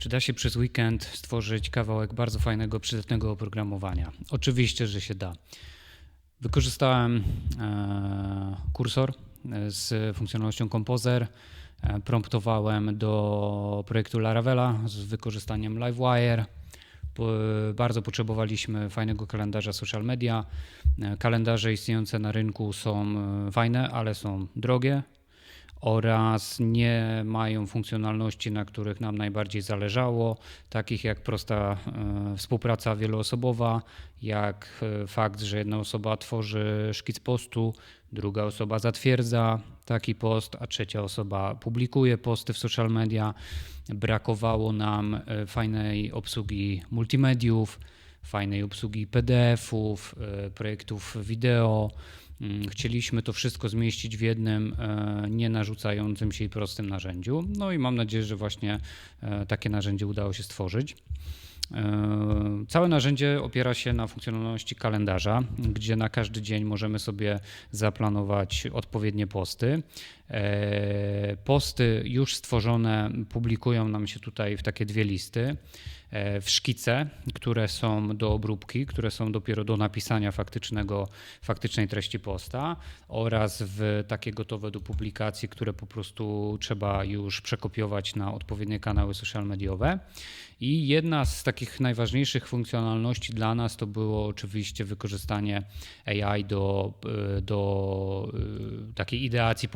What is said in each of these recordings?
Czy da się przez weekend stworzyć kawałek bardzo fajnego, przydatnego oprogramowania? Oczywiście, że się da. Wykorzystałem e, kursor e, z funkcjonalnością Composer. E, promptowałem do projektu Laravela z wykorzystaniem Livewire. Bardzo potrzebowaliśmy fajnego kalendarza social media. Kalendarze istniejące na rynku są fajne, ale są drogie oraz nie mają funkcjonalności, na których nam najbardziej zależało, takich jak prosta e, współpraca wieloosobowa, jak e, fakt, że jedna osoba tworzy szkic postu, druga osoba zatwierdza taki post, a trzecia osoba publikuje posty w social media. Brakowało nam e, fajnej obsługi multimediów, fajnej obsługi PDF-ów, projektów wideo chcieliśmy to wszystko zmieścić w jednym e, nie narzucającym się i prostym narzędziu. No i mam nadzieję, że właśnie e, takie narzędzie udało się stworzyć. E, całe narzędzie opiera się na funkcjonalności kalendarza, gdzie na każdy dzień możemy sobie zaplanować odpowiednie posty. Posty już stworzone publikują nam się tutaj w takie dwie listy. E, w szkice, które są do obróbki, które są dopiero do napisania faktycznego, faktycznej treści posta oraz w takie gotowe do publikacji, które po prostu trzeba już przekopiować na odpowiednie kanały social mediowe. I jedna z takich najważniejszych funkcjonalności dla nas to było oczywiście wykorzystanie AI do, e, do e, takiej ideacji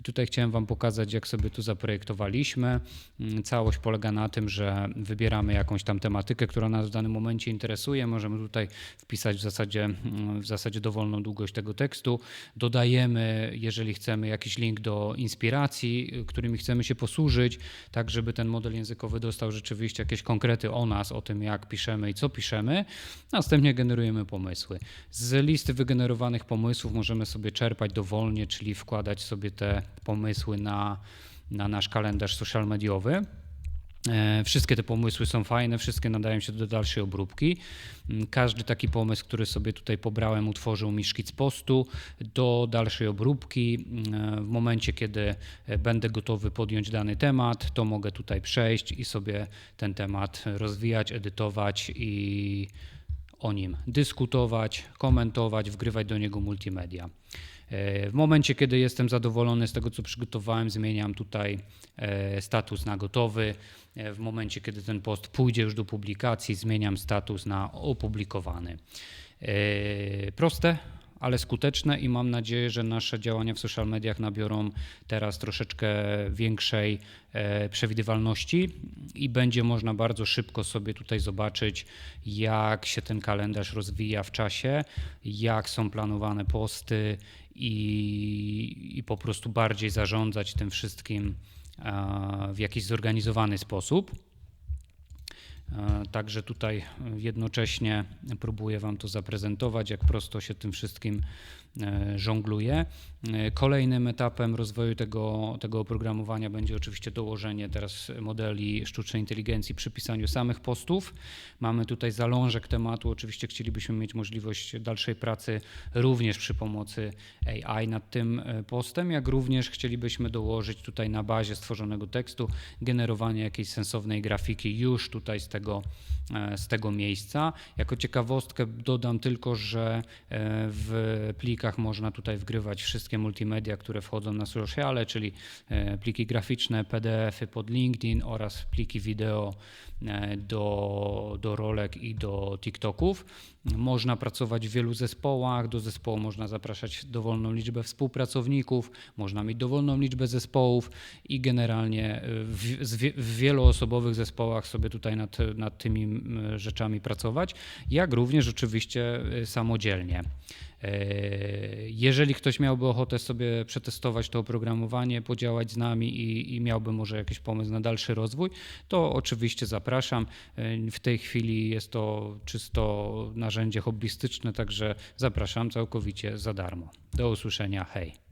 I tutaj chciałem Wam pokazać, jak sobie tu zaprojektowaliśmy. Mm, całość polega na tym, że wybieramy jakąś tam tematykę, która nas w danym momencie interesuje. Możemy tutaj wpisać w zasadzie, mm, w zasadzie dowolną długość tego tekstu. Dodajemy, jeżeli chcemy, jakiś link do inspiracji, którymi chcemy się posłużyć, tak żeby ten model językowy dostał rzeczywiście jakieś konkrety o nas, o tym, jak piszemy i co piszemy. Następnie generujemy pomysły. Z listy wygenerowanych pomysłów możemy sobie czerpać dowolnie, czyli wkładać sobie te pomysły na, na nasz kalendarz social mediowy. E, wszystkie te pomysły są fajne, wszystkie nadają się do dalszej obróbki. Mm, każdy taki pomysł, który sobie tutaj pobrałem, utworzył mi szkic postu do dalszej obróbki. Mm, w momencie, kiedy e, będę gotowy podjąć dany temat, to mogę tutaj przejść i sobie ten temat rozwijać, edytować i o nim dyskutować, komentować, wgrywać do niego multimedia. E, w momencie, kiedy jestem zadowolony z tego, co przygotowałem, zmieniam tutaj e, status na gotowy. E, w momencie, kiedy ten post pójdzie już do publikacji, zmieniam status na opublikowany. Proste, ale skuteczne i mam nadzieję, że nasze działania w social mediach nabiorą teraz troszeczkę większej przewidywalności i będzie można bardzo szybko sobie tutaj zobaczyć, jak się ten kalendarz rozwija w czasie, jak są planowane posty, i, i po prostu bardziej zarządzać tym wszystkim w jakiś zorganizowany sposób. Także tutaj jednocześnie próbuję Wam to zaprezentować, jak prosto się tym wszystkim e, żongluje. E, kolejnym etapem rozwoju tego, tego oprogramowania będzie oczywiście dołożenie teraz modeli sztucznej inteligencji przy pisaniu samych postów. Mamy tutaj zalążek tematu. Oczywiście chcielibyśmy mieć możliwość dalszej pracy również przy pomocy AI nad tym e, postem, jak również chcielibyśmy dołożyć tutaj na bazie stworzonego tekstu generowanie jakiejś sensownej grafiki już tutaj z tego, e, z tego miejsca. Jako ciekawostkę dodam tylko, że w plikach można tutaj wgrywać wszystkie multimedia, które wchodzą na sociale, czyli e, pliki graficzne, PDF-y pod LinkedIn oraz pliki wideo e, do, do rolek i do TikToków. Można pracować w wielu zespołach, do zespołu można zapraszać dowolną liczbę współpracowników, można mieć dowolną liczbę zespołów i generalnie w, w wieloosobowych zespołach sobie tutaj nad, nad tymi rzeczami pracować, jak również oczywiście e, samodzielnie. Jeżeli ktoś miałby ochotę sobie przetestować to oprogramowanie, podziałać z nami i, i miałby może jakiś pomysł na dalszy rozwój, to oczywiście zapraszam. W tej chwili jest to czysto narzędzie hobbystyczne, także zapraszam całkowicie za darmo. Do usłyszenia. Hej.